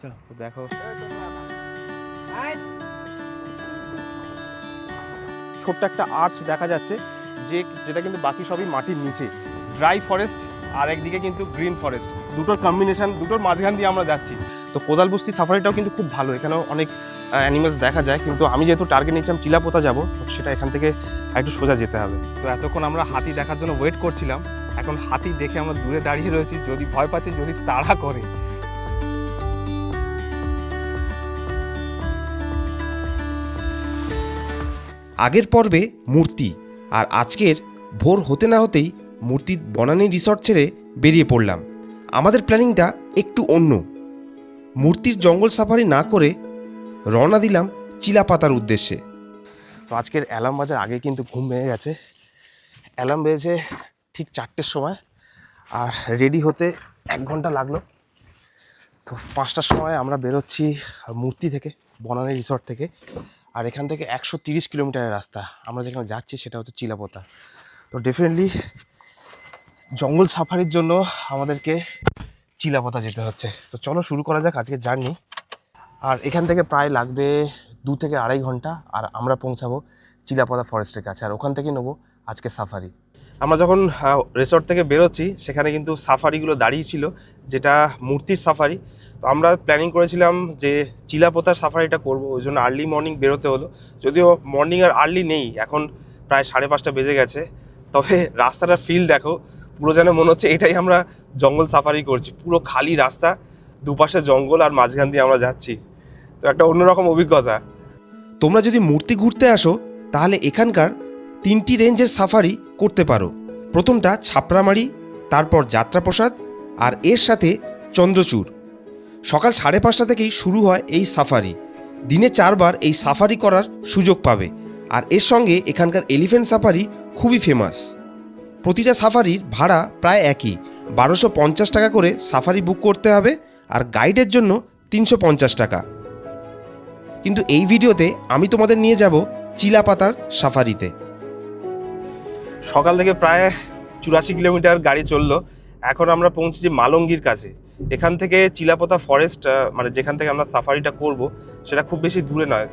চলো। দেখো। ছোট্ট একটা আর্চ দেখা যাচ্ছে যে যেটা কিন্তু বাকি সবই মাটির নিচে। ড্রাই ফরেস্ট আর একদিকে কিন্তু গ্রিন ফরেস্ট দুটোর কম্বিনেশন দুটোর মাঝখান দিয়ে আমরা যাচ্ছি। তো কোদাল বস্তি সাফারিটাও কিন্তু খুব ভালো এখানেও অনেক অ্যানিমেলস দেখা যায়। কিন্তু আমি যেহেতু টার্গেট নিচ্ছিলাম চিলাপোতা যাব সেটা এখান থেকে একটু সোজা যেতে হবে। তো এতক্ষণ আমরা হাতি দেখার জন্য ওয়েট করছিলাম। এখন হাতি দেখে আমরা দূরে দাঁড়িয়ে রয়েছি। যদি ভয় পাচ্ছে যদি তাড়া করে। আগের পর্বে মূর্তি আর আজকের ভোর হতে না হতেই মূর্তির বনানী রিসর্ট ছেড়ে বেরিয়ে পড়লাম। আমাদের প্ল্যানিংটা একটু অন্য। মূর্তির জঙ্গল সাফারি না করে রওনা দিলাম চিলাপাতার উদ্দেশ্যে। তো আজকের অ্যালার্ম বাজার আগে কিন্তু ঘুম ভেঙে গেছে। অ্যালার্ম বেজেছে ঠিক চারটের সময় আর রেডি হতে এক ঘণ্টা লাগল। তো পাঁচটার সময় আমরা বেরোচ্ছি মূর্তি থেকে, বনানী রিসর্ট থেকে। আর এখান থেকে একশো তিরিশ কিলোমিটারের রাস্তা। আমরা যেখানে যাচ্ছি সেটা হচ্ছে চিলাপোতা। তো ডেফিনেটলি জঙ্গল সাফারির জন্য আমাদেরকে চিলাপোতা যেতে হচ্ছে। তো চলো শুরু করা যাক, আজকে জার্নি। আর এখান থেকে প্রায় লাগবে দু থেকে আড়াই ঘণ্টা, আর আমরা পৌঁছাবো চিলাপদা ফরেস্টের কাছে, আর ওখান থেকে নেব আজকে সাফারি। আমরা যখন রিসর্ট থেকে বেরোচ্ছি, সেখানে কিন্তু সাফারিগুলো দাঁড়িয়ে ছিল, যেটা মূর্তির সাফারি। তো আমরা প্ল্যানিং করেছিলাম যে চিলাপোতার সাফারিটা করব, ওই জন্য আর্লি মর্নিং বেরোতে হলো। যদিও মর্নিং আর আর্লি নেই, এখন প্রায় সাড়ে পাঁচটা বেজে গেছে। তবে রাস্তাটা ফিল দেখো, পুরো যেন মনে হচ্ছে এটাই আমরা জঙ্গল সাফারি করছি। পুরো খালি রাস্তা, দুপাশে জঙ্গল আর মাঝখান দিয়ে আমরা যাচ্ছি। তো একটা অন্যরকম অভিজ্ঞতা। তোমরা যদি মূর্তি ঘুরতে আসো, তাহলে এখানকার তিনটি রেঞ্জের সাফারি করতে পারো। প্রথমটা ছাপড়ামারি, তারপর যাত্রাপ্রসাদ, আর এর সাথে চন্দ্রচূড়। সকাল সাড়ে পাঁচটা থেকেই শুরু হয় এই সাফারি। দিনে চারবার এই সাফারি করার সুযোগ পাবে। আর এর সঙ্গে এখানকার এলিফ্যান্ট সাফারি খুবই ফেমাস। প্রতিটা সাফারির ভাড়া প্রায় একই। বারোশো পঞ্চাশ টাকা করে সাফারি বুক করতে হবে আর গাইডের জন্য তিনশো পঞ্চাশ টাকা। কিন্তু এই ভিডিওতে আমি তোমাদের নিয়ে যাব চিলাপাতার সাফারিতে। সকাল থেকে প্রায় চুরাশি কিলোমিটার গাড়ি চলল। এখন আমরা পৌঁছেছি মালঙ্গির কাছে। এখান থেকে চিলাপোতা ফরেস্ট মানে যেখান থেকে আমরা সাফারিটা করব সেটা খুব বেশি দূরে নয়।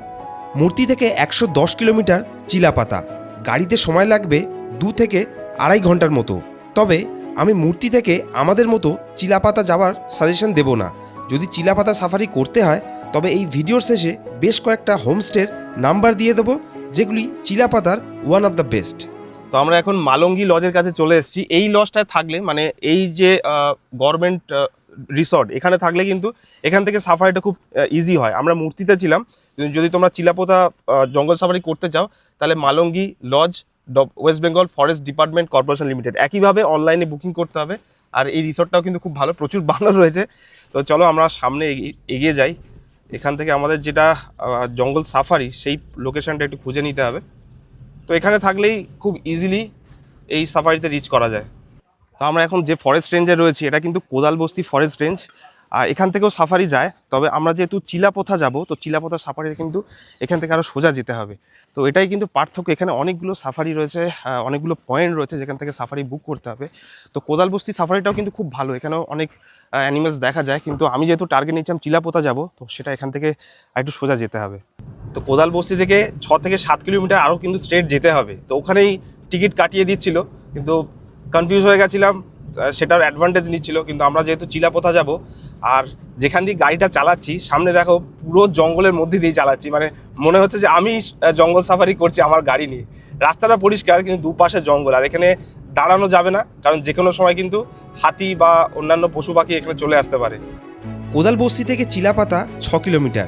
মূর্তি থেকে একশো দশ কিলোমিটার চিলাপাতা। গাড়িতে সময় লাগবে দু থেকে আড়াই ঘণ্টার মতো। তবে আমি মূর্তি থেকে আমাদের মতো চিলাপাতা যাওয়ার সাজেশন দেব না। যদি চিলাপাতা সাফারি করতে হয় তবে এই ভিডিওর শেষে বেশ কয়েকটা হোমস্টের নাম্বার দিয়ে দেবো যেগুলি চিলাপাতার ওয়ান অফ দ্য বেস্ট তো আমরা এখন মালঙ্গি লজের কাছে চলে এসেছি। এই লজটায় থাকলে মানে এই যে গভর্নমেন্ট রিসর্ট এখানে থাকলে কিন্তু এখান থেকে সাফারিটা খুব ইজি হয়। আমরা মূর্তিতে ছিলাম যদি তোমরা চিলাপোতা জঙ্গল সাফারি করতে চাও, তাহলে Malangi lodge West Bengal forest department corporation limited একইভাবে অনলাইনে বুকিং করতে হবে, আর এই রিসর্টটাও কিন্তু খুব ভালো, প্রচুর বানর রয়েছে। তো চলো আমরা সামনে এগিয়ে যাই। এখান থেকে আমাদের যেটা জঙ্গল সাফারি সেই লোকেশনটা একটু খুঁজে নিতে হবে। তো এখানে থাকলেই খুব ইজিলি এই সাফারিতে রিচ করা যায়। তো আমরা এখন যে ফরেস্ট রেঞ্জে রয়েছি, এটা কিন্তু কোদাল বস্তি ফরেস্ট রেঞ্জ আর এখান থেকেও সাফারি যায়। তবে আমরা যেহেতু চিলাপোথা যাব, তো চিলাপোথা সাফারি কিন্তু এখান থেকে আরও সোজা যেতে হবে। তো এটাই কিন্তু পার্থক্য। এখানে অনেকগুলো সাফারি রয়েছে অনেকগুলো পয়েন্ট রয়েছে যেখান থেকে সাফারি বুক করতে হবে। তো কোদাল বস্তি সাফারিটাও কিন্তু খুব ভালো। এখানেও অনেক অ্যানিমেলস দেখা যায়। কিন্তু আমি যেহেতু টার্গেট নিচ্ছিলাম চিলাপোতা যাব, তো সেটা এখান থেকে একটু সোজা যেতে হবে। তো কোদাল বস্তি থেকে ছ থেকে সাত কিলোমিটার আরও কিন্তু স্ট্রেট যেতে হবে। তো ওখানেই টিকিট কাটিয়ে দিচ্ছিল। কিন্তু কনফিউজ হয়ে গেছিলাম সেটার অ্যাডভান্টেজ নিচ্ছিল, কিন্তু আমরা যেহেতু চিলাপোতা যাব, আর যেখান দিয়ে গাড়িটা চালাচ্ছি, সামনে দেখো পুরো জঙ্গলের মধ্যে দিয়ে চালাচ্ছি মানে মনে হচ্ছে যে আমি জঙ্গল সাফারি করছি আমার গাড়ি নিয়ে। রাস্তাটা পরিষ্কার, কিন্তু দুপাশে জঙ্গল, আর এখানে দাঁড়ানো যাবে না, কারণ যে কোনো সময় কিন্তু হাতি বা অন্যান্য পশু পাখি এখানে চলে আসতে পারে। কোদাল বস্তি থেকে চিলাপাতা ছ কিলোমিটার।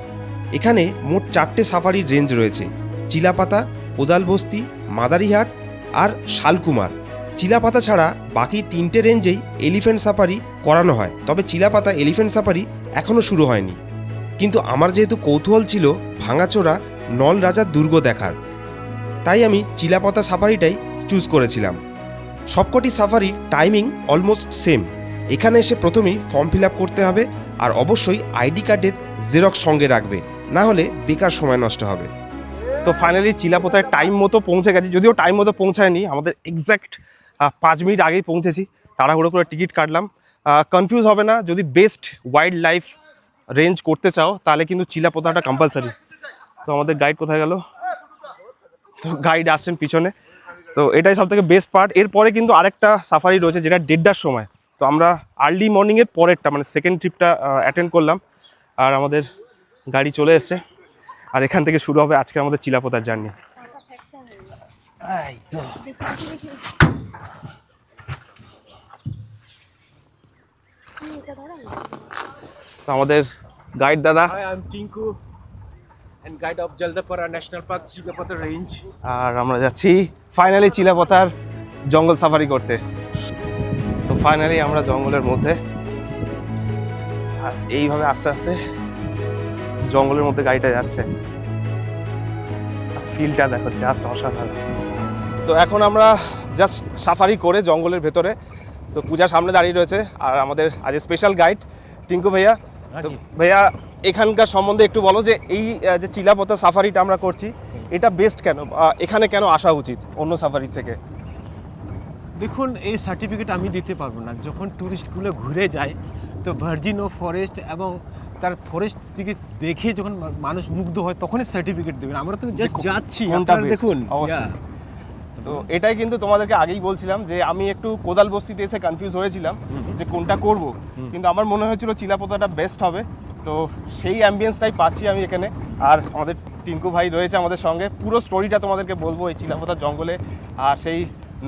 এখানে মোট চারটে সাফারির রেঞ্জ রয়েছে, চিলাপাতা কোদাল বস্তি মাদারিহাট আর শালকুমার। চিলাপাতা ছাড়া বাকি তিনটে রেঞ্জেই এলিফ্যান্ট সাফারি করানো হয়। তবে চিলাপাতা এলিফ্যান্ট সাফারি এখনও শুরু হয়নি। কিন্তু আমার যেহেতু কৌতূহল ছিল, ভাঙাচোরা নল রাজার দুর্গ দেখার। তাই আমি চিলাপাতা সাফারিটাই চুজ করেছিলাম। সবকটি সাফারির টাইমিং অলমোস্ট সেম এখানে এসে প্রথমেই ফর্ম ফিল করতে হবে আর অবশ্যই আইডি কার্ডের জেরক্স সঙ্গে রাখবে। না হলে বেকার সময় নষ্ট হবে। তো ফাইনালি চিলাপোতায় টাইম মতো পৌঁছে গেছি। যদিও টাইম মতো পৌঁছায়নি, আমাদের এক্স্যাক্ট পাঁচ মিনিট আগেই পৌঁছেছি, তাড়াহুড়ো করে টিকিট কাটলাম। কনফিউজ হবে না, যদি বেস্ট ওয়াইল্ড লাইফ রেঞ্জ করতে চাও, তাহলে কিন্তু চিলাপোতাটা কম্পালসারি তো আমাদের গাইড কোথায় গেল? তো গাইড আসছেন পিছনে। তো এটাই সব থেকে বেস্ট পার্ট এরপরে কিন্তু আরেকটা সাফারি রয়েছে, যেটা দেড়টার সময়। তো আমরা আর্লি মর্নিংয়ের পরেরটা মানে সেকেন্ড ট্রিপটা অ্যাটেন্ড করলাম। আর আমাদের গাড়ি চলে এসছে। আর এখান থেকে শুরু হবে আজকে আমাদের চিলাপোতার জার্নি তো। আমাদের গাইড দাদা। Hi, I'm Tinku and guide of Jaldapara National Park, Chigapata Range. আর আমরা যাচ্ছি ফাইনালি চিলাপথার জঙ্গল সাফারি করতে। তো ফাইনালি আমরা জঙ্গলের মধ্যে আর এইভাবে আস্তে আস্তে জঙ্গলের মধ্যে গাড়িটা যাচ্ছে। ফিলটা দেখো জাস্ট অসাধারণ। তো এখন আমরা জাস্ট সাফারি করে জঙ্গলের ভেতরে তো পূজা সামনে দাঁড়িয়ে রয়েছে আর আমাদের আজ স্পেশাল গাইড টিঙ্কু ভাইয়া। তো ভাইয়া এখানকার সম্বন্ধে একটু বলো যে এই যে চিলাপথা সাফারিটা আমরা করছি এটা বেস্ট কেন? এখানে কেন আসা উচিত অন্য সাফারি থেকে? দেখুন এই সার্টিফিকেট আমি দিতে পারব না। যখন ট্যুরিস্টগুলো ঘুরে যায় তো ভার্জিন ও ফরেস্ট এবং তার ফরেস্ট দিকে দেখে যখন মানুষ মুগ্ধ হয় তখনই সার্টিফিকেট দেবেন। আমরা তো জাস্ট যাচ্ছি দেখুন। অবশ্যই। তো এটাই কিন্তু তোমাদেরকে আগেই বলছিলাম যে আমি একটু কোদাল বস্তিতে এসে কনফিউজ হয়েছিলাম যে কোনটা করব। কিন্তু আমার মনে হয়েছিল চিলাপোতাটা বেস্ট হবে। তো সেই অ্যাম্বিয়েন্সটাই পাচ্ছি আমি এখানে। আর আমাদের টিঙ্কু ভাই রয়েছে আমাদের সঙ্গে। পুরো স্টোরিটা তোমাদেরকে বলব এই চিলাপোতার জঙ্গলে। আর সেই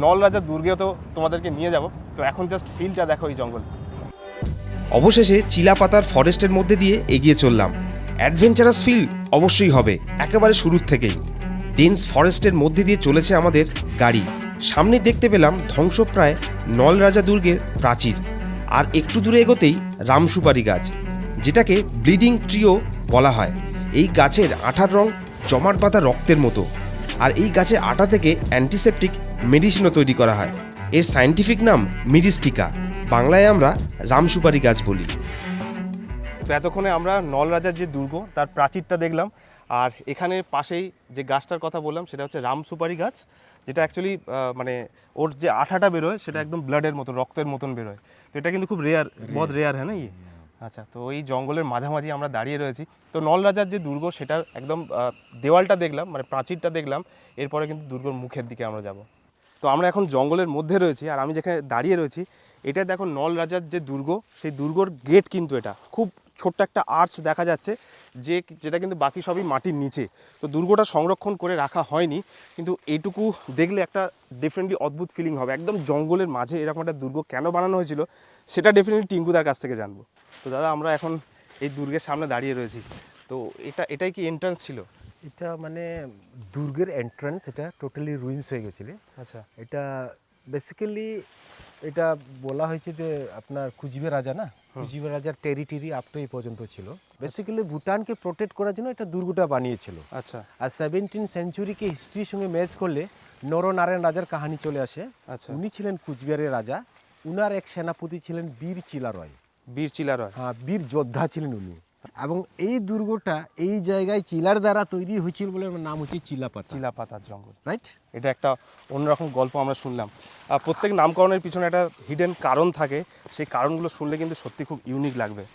নল রাজার দুর্গেও তো তোমাদেরকে নিয়ে যাব। তো এখন জাস্ট ফিলটা দেখো এই জঙ্গল। অবশেষে চিলাপাতার ফরেস্টের মধ্যে দিয়ে এগিয়ে চললাম। অ্যাডভেঞ্চারাস ফিল অবশ্যই হবে একেবারে শুরুর থেকেই। ডেন্স ফরেস্টের মধ্যে দিয়ে চলেছে আমাদের গাড়ি। সামনে দেখতে পেলাম ধ্বংসপ্রায় নল রাজা দুর্গের প্রাচীর, আর একটু দূরে এগোতেই রামসুপারি গাছ, যেটাকে ব্লিডিং ট্রিও বলা হয়। এই গাছের আঠার রং জমাট বাঁধা রক্তের মতো, আর এই গাছের আটা থেকে অ্যান্টিসেপটিক মেডিসিনও তৈরি করা হয়। এর সায়েন্টিফিক নাম মিরিস্টিকা, বাংলায় আমরা রামসুপারি গাছ বলি। তো এতক্ষণে আমরা নল রাজার যে দুর্গ, তার প্রাচীরটা দেখলাম। আর এখানে পাশেই যে গাছটার কথা বললাম সেটা হচ্ছে রাম সুপারি গাছ যেটা অ্যাকচুয়ালি মানে ওর যে আঠাটা বেরোয় সেটা একদম ব্লাডের মতো রক্তের মতন বেরোয়। তো এটা কিন্তু খুব রেয়ার বহুত রেয়ার হ্যাঁ না আচ্ছা তো এই জঙ্গলের মাঝামাঝি আমরা দাঁড়িয়ে রয়েছি। তো নল রাজার যে দুর্গ সেটার একদম দেওয়ালটা দেখলাম মানে প্রাচীরটা দেখলাম এরপরে কিন্তু দুর্গর মুখের দিকে আমরা যাব। তো আমরা এখন জঙ্গলের মধ্যে রয়েছি আর আমি যেখানে দাঁড়িয়ে রয়েছি এটা দেখো নল রাজার যে দুর্গ সেই দুর্গর গেট কিন্তু এটা। খুব ছোট্ট একটা আর্চ দেখা যাচ্ছে যে যেটা কিন্তু বাকি সবই মাটির নিচে। তো দুর্গটা সংরক্ষণ করে রাখা হয়নি কিন্তু এইটুকু দেখলে একটা ডেফিনেটলি অদ্ভুত ফিলিং হবে। একদম জঙ্গলের মাঝে এরকম একটা দুর্গ কেন বানানো হয়েছিল সেটা ডেফিনেটলি টিঙ্কুদার কাছ থেকে জানব। তো দাদা আমরা এখন এই দুর্গের সামনে দাঁড়িয়ে রয়েছি। তো এটা এটাই কি এন্ট্রান্স ছিল? এটা মানে দুর্গের এন্ট্রান্স এটা টোটালি রুইন্স হয়ে গেছিল। আচ্ছা। এটা বেসিক্যালি এটা বলা হয়েছে যে আপনার কুচবিহার রাজা না? কুচবিহার রাজার টেরিটরি আপ এই পর্যন্ত ছিল। বেসিক্যালি ভুটানকে প্রোটেক্ট করার জন্য এটা দুর্গটা বানিয়েছিল। আচ্ছা। আর সেভেন্টিন সেঞ্চুরিকে হিস্ট্রির সঙ্গে ম্যাচ করলে নরনারায়ণ রাজার কাহিনী চলে আসে। আচ্ছা। উনি ছিলেন কুচবিহারের রাজা। উনার এক সেনাপতি ছিলেন বীর চিলারয়। বীর চিলারয়। হ্যাঁ বীর যোদ্ধা ছিলেন উনি। এবং এই দুর্গটা এই জায়গায় চিলার দ্বারা তৈরি হয়েছিল বলে নাম হচ্ছে চিলাপাতা। চিলাপাতার জঙ্গল। রাইট এটা একটা অন্যরকম গল্প আমরা শুনলাম। আর প্রত্যেক নামকরণের পিছনে একটা হিডেন কারণ থাকে। সেই কারণগুলো শুনলে কিন্তু সত্যি খুব ইউনিক লাগবে।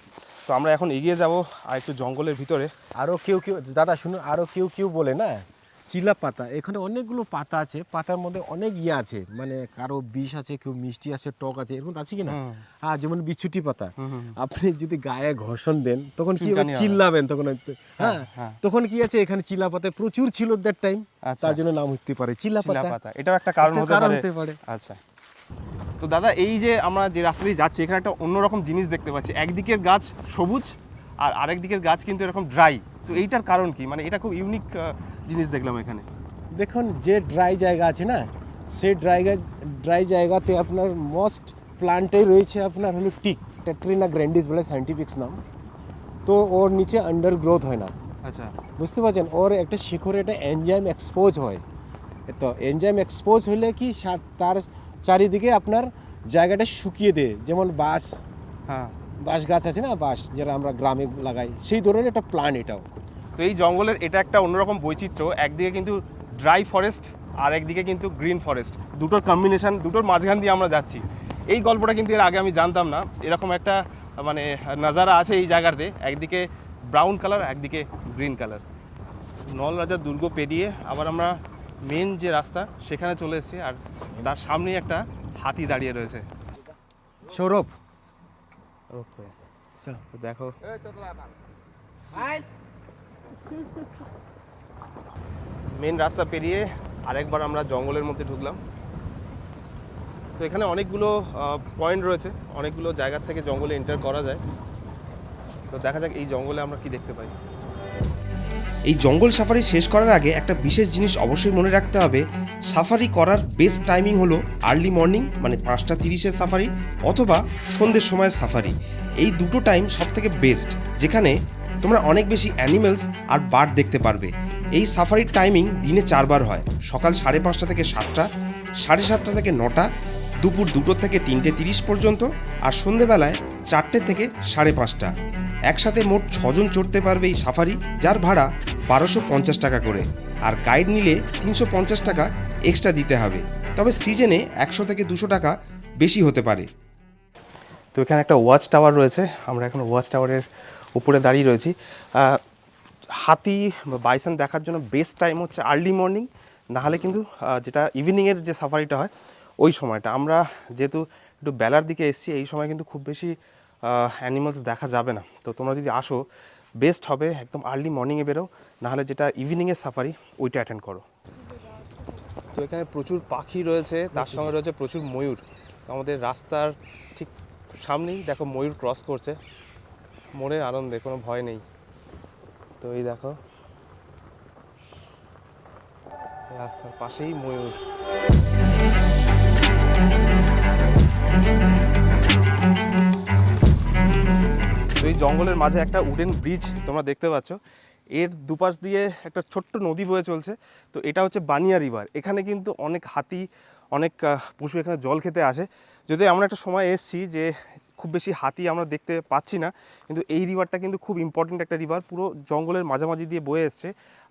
তো আমরা এখন এগিয়ে যাব আর একটু জঙ্গলের ভিতরে। আরও কেউ কেউ দাদা শুনুন আরও কেউ কেউ বলে না? চিলা পাতা এখানে অনেকগুলো পাতা আছে পাতার মধ্যে অনেক ইয়ে আছে মানে কারও বিষ আছে কেউ মিষ্টি আছে টক আছে এরকম আছে কি না হ্যাঁ যেমন বিছুটি পাতা। আপনি যদি গায়ে ঘর্ষণ দেন তখন কি। চিল্লাবেন? তখন হ্যাঁ হ্যাঁ। তখন কি আছে? এখানে চিলা পাতা প্রচুর ছিল দ্যাট টাইম আচ্ছা। তার জন্য নাম হতে পারে চিলা পাতা। এটাও একটা কারণ হতে পারে। হতে পারে। আচ্ছা। তো দাদা এই যে আমরা যে রাস্তা দিয়ে যাচ্ছি এখানে একটা অন্যরকম জিনিস দেখতে পাচ্ছি। একদিকের গাছ সবুজ আর আরেক দিকের গাছ কিন্তু এরকম ড্রাই তো এইটার কারণ কি? মানে এটা খুব ইউনিক জিনিস দেখলাম এখানে। দেখুন যে ড্রাই জায়গা আছে না সেই ড্রাই ড্রাই জায়গাতে আপনার মোস্ট প্লান্টেই রয়েছে আপনার হলো টিক টেট্রিনা গ্র্যান্ডিস বলে সাইন্টিফিক্স নাম। তো ওর নিচে আন্ডার গ্রোথ হয় না। আচ্ছা। বুঝতে পারছেন? ওর একটা শিখরে একটা এনজাইম এক্সপোজ হয়। তো এনজাইম এক্সপোজ হলে কি তার চারিদিকে আপনার জায়গাটা শুকিয়ে দেয়। যেমন বাস হ্যাঁ। বাঁশ গাছ আছে না বাঁশ যেটা আমরা গ্রামে লাগাই সেই ধরনের একটা প্লান্ট এটাও। তো এই জঙ্গলের এটা একটা অন্যরকম বৈচিত্র্য একদিকে কিন্তু ড্রাই ফরেস্ট আর একদিকে কিন্তু গ্রিন ফরেস্ট দুটোর কম্বিনেশান দুটোর মাঝখান দিয়ে আমরা যাচ্ছি। এই গল্পটা কিন্তু এর আগে আমি জানতাম না। এরকম একটা মানে নাজারা আছে এই জায়গাতে একদিকে ব্রাউন কালার একদিকে গ্রিন কালার নল রাজার দুর্গ পেরিয়ে আবার আমরা মেন যে রাস্তা সেখানে চলে এসেছি আর তার সামনেই একটা হাতি দাঁড়িয়ে রয়েছে। সৌরভ তো দেখো। মেন রাস্তা পেরিয়ে আরেকবার আমরা জঙ্গলের মধ্যে ঢুকলাম। তো এখানে অনেকগুলো পয়েন্ট রয়েছে। অনেকগুলো জায়গার থেকে জঙ্গলে এন্টার করা যায়। তো দেখা যাক এই জঙ্গলে আমরা কি দেখতে পাই। এই জঙ্গল সাফারি শেষ করার আগে একটা বিশেষ জিনিস অবশ্যই মনে রাখতে হবে। সাফারি করার বেস্ট টাইমিং হলো আর্লি মর্নিং মানে পাঁচটা তিরিশের সাফারি, অথবা সন্ধ্যের সময়ের সাফারি। এই দুটো টাইম সব থেকে বেস্ট যেখানে তোমরা অনেক বেশি অ্যানিমেলস আর বার্ড দেখতে পারবে। এই সাফারির টাইমিং দিনে চারবার হয়। সকাল সাড়ে পাঁচটা থেকে সাতটা, সাড়ে সাতটা থেকে নটা, দুপুর দুটো থেকে তিনটে তিরিশ পর্যন্ত, আর সন্ধেবেলায় চারটে থেকে সাড়ে পাঁচটা। একসাথে মোট ছজন চড়তে পারবে এই সাফারি, যার ভাড়া বারোশো পঞ্চাশ টাকা করে। আর গাইড নিলে তিনশো পঞ্চাশ টাকা এক্সট্রা দিতে হবে। তবে সিজনে একশো থেকে দুশো টাকা বেশি হতে পারে। তো এখানে একটা ওয়াচ টাওয়ার রয়েছে। আমরা এখন ওয়াচ টাওয়ারের উপরে দাঁড়িয়ে রয়েছি। হাতি বা বাইসন দেখার জন্য বেস্ট টাইম হচ্ছে আর্লি মর্নিং নাহলে কিন্তু যেটা ইভিনিংয়ের যে সাফারিটা হয়, ওই সময়টা। আমরা যেহেতু একটু বেলার দিকে এসেছি, এই সময় কিন্তু খুব বেশি অ্যানিমালস দেখা যাবে না। তো তোমরা যদি আসো বেস্ট হবে, একদম আর্লি মর্নিংয়ে বেরো, নাহলে যেটা ইভিনিংয়ের সাফারি ওইটা অ্যাটেন্ড করো। তো এখানে প্রচুর পাখি রয়েছে, তার সঙ্গে রয়েছে প্রচুর ময়ূর। আমাদের রাস্তার ঠিক সামনেই দেখো ময়ূর ক্রস করছে। মনের আনন্দে, কোনো ভয় নেই। তো এই দেখো রাস্তার পাশেই ময়ূর। জঙ্গলের মাঝে একটা উডেন ব্রিজ তোমরা দেখতে পাচ্ছ। এর দুপাশ দিয়ে একটা ছোট্ট নদী বয়ে চলছে। তো এটা হচ্ছে বানিয়া রিভার। এখানে কিন্তু অনেক হাতি, অনেক পশু এখানে জল খেতে আসে। যদি এমন একটা সময় এসছি যে খুব বেশি হাতি আমরা দেখতে পাচ্ছি না, কিন্তু এই রিভারটা কিন্তু খুব ইম্পর্টেন্ট একটা রিভার। পুরো জঙ্গলের মাঝামাঝি দিয়ে বয়ে এসছে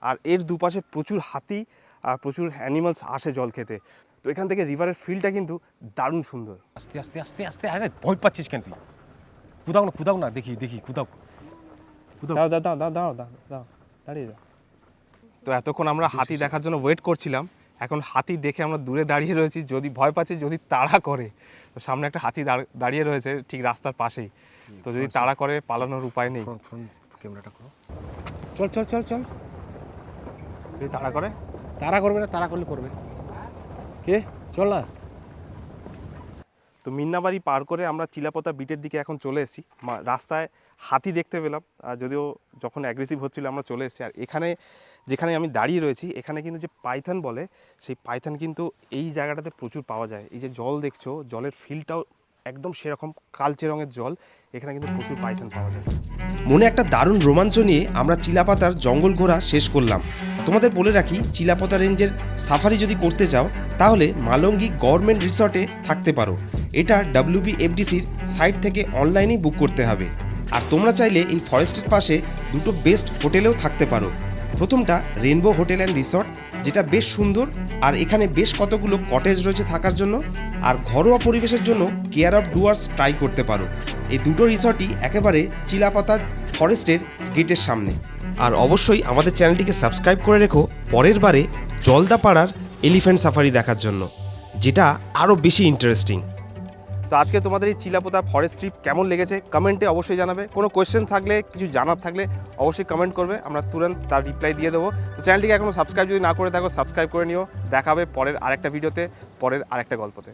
আর এর দুপাশে প্রচুর হাতি আর প্রচুর অ্যানিমালস আসে জল খেতে। তো এখান থেকে রিভারের ফিলটা কিন্তু দারুণ সুন্দর। আস্তে আস্তে আস্তে আস্তে, আরে ভয় পাচ্ছিস কেন তুই? কুদাও না কুদাও দেখি দেখি কুদাও কুদাও দাও দাও দাও দাও দাও দাও দাঁড়িয়ে যাও। তো এতক্ষণ আমরা হাতি দেখার জন্য ওয়েট করছিলাম। এখন হাতি দেখে আমরা দূরে দাঁড়িয়ে রয়েছি। যদি ভয় পাচ্ছি যদি তাড়া করে তো সামনে একটা হাতি দাঁড়িয়ে রয়েছে ঠিক রাস্তার পাশেই। তো যদি আচ্ছা। তাড়া করে পালানোর উপায় নেই। ক্যামেরাটা করো। চল চল চল চল। যদি তাড়া করে? তাড়া করবে না তাড়া করলে করবে। কে? চল না। তো মিন্নাবাড়ি পার করে আমরা চিলাপতা বিটের দিকে এখন চলে এসেছি। রাস্তায় হাতি দেখতে পেলাম। আর যদিও যখন অ্যাগ্রেসিভ হচ্ছিল আমরা চলে এসেছি। আর এখানে যেখানে আমি দাঁড়িয়ে রয়েছি, এখানে কিন্তু যে পাইথন বলে, সেই পাইথন কিন্তু এই জায়গাটাতে প্রচুর পাওয়া যায়। এই যে জল দেখছ, জলের ফিলটাও একদম সেরকম কালচে রঙের জল, এখানে কিন্তু প্রচুর পাইথন পাওয়া যায়। মনে একটা দারুণ রোমাঞ্চ নিয়ে আমরা চিলাপাতার জঙ্গল ঘোরা শেষ করলাম। তোমাদের বলে রাখি, চিলাপাতা রেঞ্জের সাফারি যদি করতে চাও, তাহলে মালঙ্গি গভর্নমেন্ট রিসর্টে থাকতে পারো। এটা ডাব্লিউবিএফডিসির সাইট থেকে অনলাইনেই বুক করতে হবে। আর তোমরা চাইলে এই ফরেস্টের পাশে দুটো বেস্ট হোটেলেও থাকতে পারো। প্রথমটা রেনবো হোটেল অ্যান্ড রিসর্ট, যেটা বেশ সুন্দর আর এখানে বেশ কতগুলো কটেজ রয়েছে থাকার জন্য আর ঘরোয়া পরিবেশের জন্য কেয়ার অফ ডুয়ার্স ট্রাই করতে পারো। এই দুটো রিসর্টই একেবারে চিলাপাতা ফরেস্টের গেটের সামনে। আর অবশ্যই আমাদের চ্যানেলটিকে সাবস্ক্রাইব করে রেখো পরের বারে জলদাপাড়ার এলিফ্যান্ট সাফারি দেখার জন্য, যেটা আরও বেশি ইন্টারেস্টিং। তো আজকে তোমাদের এই চিলাপোতা ফরেস্ট ট্রিপ কেমন লেগেছে? কমেন্টে অবশ্যই জানাবে। কোনো কোয়েশ্চেন থাকলে, কিছু জানার থাকলে অবশ্যই কমেন্ট করবে। আমরা তুরন্ত তার রিপ্লাই দিয়ে দেবো। তো চ্যানেলটিকে এখনও সাবস্ক্রাইব যদি না করে থাকো সাবস্ক্রাইব করে নিও। দেখাবে পরের আরেকটা ভিডিওতে পরের আরেকটা গল্পতে।